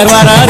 Quero arara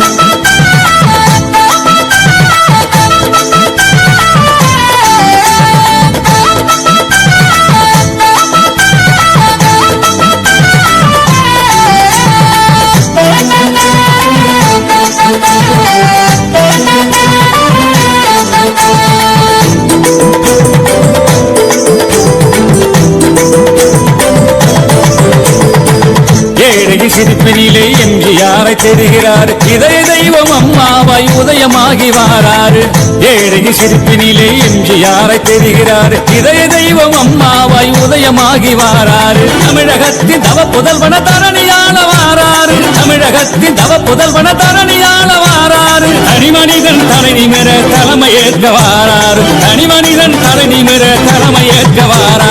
ஹே! ஏழகி சிரிப்பினிலே எம்ஜிஆரை தெரிகிறார் இதய தெய்வம் அம்மாவாய் உதயமாகி வாராரு. ஏழகி சிரிப்பினிலே எம்ஜிஆரை தெரிகிறார் இதய தெய்வம் அம்மாவாய் உதயமாகி வாராரு. தமிழகத்தின் தவ புதல்வன தரணியாள வாராரு. தமிழகத்தின் தவ புதல்வன தரணியாள வாராரு. தனிமனிதன் தலைநிமிர தலைமையேற்க வாராரு. தனிமனிதன் தலைநிமிர தலைமையேற்க வாராரு.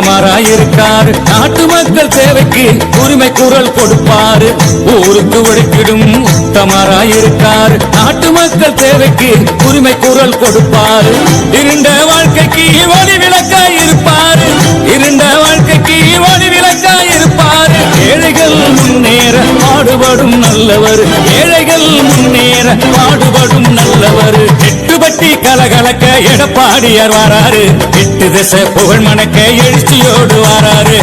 பிரதமராயிருக்காரு நாட்டு மக்கள் சேவைக்கு உரிமை குரல் கொடுப்பாரு. ஊருக்கு உழைக்கிடும் உத்தமராயிருக்காரு. நாட்டு மக்கள் சேவைக்கு உரிமை குரல் கொடுப்பாரு. இருண்ட வாழ்க்கைக்கு ஒளி விளக்கா இருப்பாரு. இருண்ட வாழ்க்கைக்கு ஒளி விளக்கா இருப்பாரு. ஏழைகள் முன்னேற பாடுபடும் நல்லவர். ஏழைகள் முன்னேற பாடுபடும் நல்லவர். எட்டுப்பட்டி கலகலக்க எடப்பாடியார் வராரு. எட்டு திசை புகழ் மணக்க எழுச்சியோடு வராரு.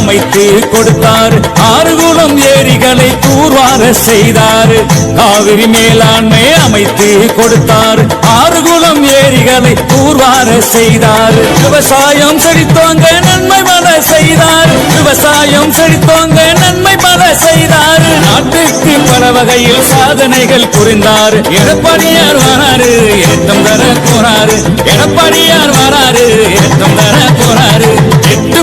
அமைத்து கொடுத்தார். ஆறுகுளம் ஏரிகளை தூர்வார செய்தார். காவிரி மேலாண்மை அமைத்து கொடுத்தார். ஆறுகுளம் ஏரிகளை தூர்வார செய்தார். விவசாயம் செழித்தோங்க நன்மை பல செய்தார். விவசாயம் செழித்தோங்க நன்மை பல செய்தார். நாட்டுக்கு பல வகையில் சாதனைகள் புரிந்தார். எடப்பாடியார் வராரு ஏற்றம் தர போறாரு எடப்பாடியார் வராரு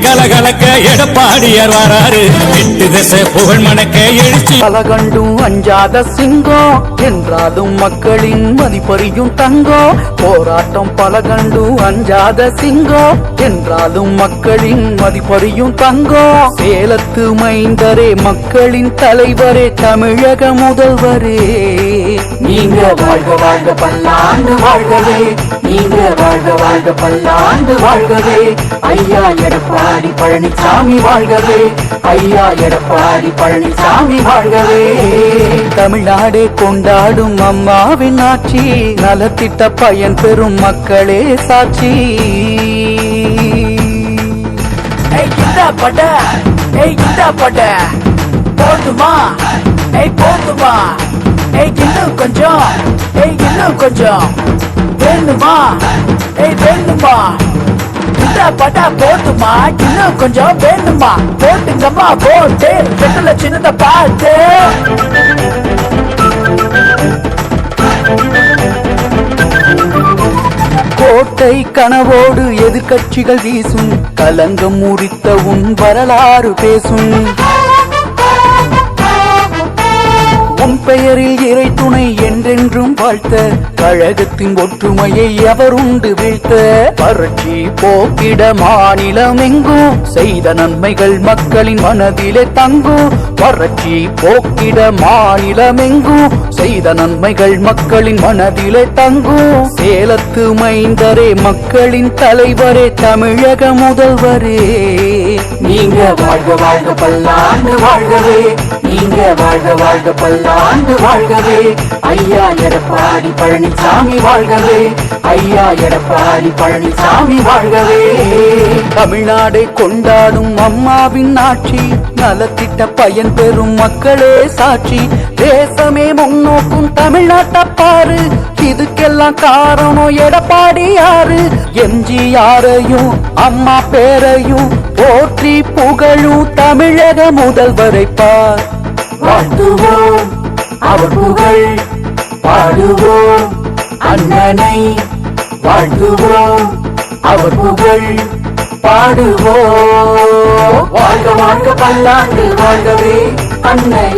கலகலக்க எடப்பாடியார் வராரு. எட்டு திசை புகழ் மணக்க எழுச்சி. பலகண்டும் அஞ்சாத சிங்கம் என்றாலும் மக்களின் மதிப்பறியும் தங்கம். போராட்டம் பலகண்டு அஞ்சாத சிங்கம் என்றாலும் மக்களின் மதிப்பறியும் தங்கம். சேலத்து மைந்தரே மக்களின் தலைவரே தமிழக முதல்வரே. நீங்க வாழ்க வாழ்க பல்லாண்டு வாழ்கவே. நீங்க வாழ்க வாழ்க பல்லாண்டு வாழ்கவே. ஐயா எடப்பாடி பழனிசாமி வாழ்கவே. ஐயா எடப்பாடி பழனிசாமி வாழ்கவே. தமிழ்நாடே கொண்டாடும் அம்மாவின் ஆட்சி நலத்திட்ட பயன் பெறும் மக்களே சாட்சி. பட்ட ஏய் கிண்டா பட்ட. போதுமா ஏய் போதுமா ஏய் இன்னும் கொஞ்சம் ஏய் இன்னும் கொஞ்சம். வேணுமா ஏய் வேணுமா பிட்டா பட்டா போட்டுமா? இன்னும் கொஞ்சம் வேணுமா? போட்டுங்கம்மா போட்டு. பெட்டுல சின்னத பார்த்து கோட்டை கனவோடு எதிர்கட்சிகள் வீசும். கலங்கம் முறித்த உன் வரலாறு பேசும். உன் பெயரில் இறை துணை என்றென்றும் வாழ்த்த கழகத்தின் ஒற்றுமையை அவர் உண்டு வீழ்த்த. வறட்சி போக்கிட மாநிலம் எங்கும் செய்த நன்மைகள் மக்களின் மனதிலே தங்கும் வறட்சி போக்கிட மாநிலம் எங்கும் செய்த நன்மைகள் மக்களின் மனதிலே தங்கும் சேலத்து மைந்தரே மக்களின் தலைவரே தமிழக முதல்வரே. நீங்க வாழ்க வாழ்க பல்லாண்டு வாழ்கவே. நீங்க வாழ்க வாழ்க பல்லாண்டு ஆண்டு வாழ்கவே. ஐயா எடப்பாடி பழனிசாமி வாழ்கவே. ஐயா எடப்பாடி பழனிசாமி வாழ்கவே. தமிழ்நாடை கொண்டாடும் அம்மாவின் ஆட்சி நலத்திட்ட பயன் பெறும் மக்களே சாட்சி. தேசமே முன்னோக்கும் தமிழ்நாட்டை பாரு. இதுக்கெல்லாம் காரணம் எடப்பாடி யாரு? எம்ஜிஆரையும் அம்மா பேரையும் போற்றி புகழும் தமிழக முதல்வரை பார். வாழ்த்துவோம். அவர் புகழ் பாடுவோம் அண்ணனை வாழ்த்துவோம் அவர் புகழ் பாடுவோம். வாழ்க வாழ்க பல்லாண்டு வாழ்கவே அன்னை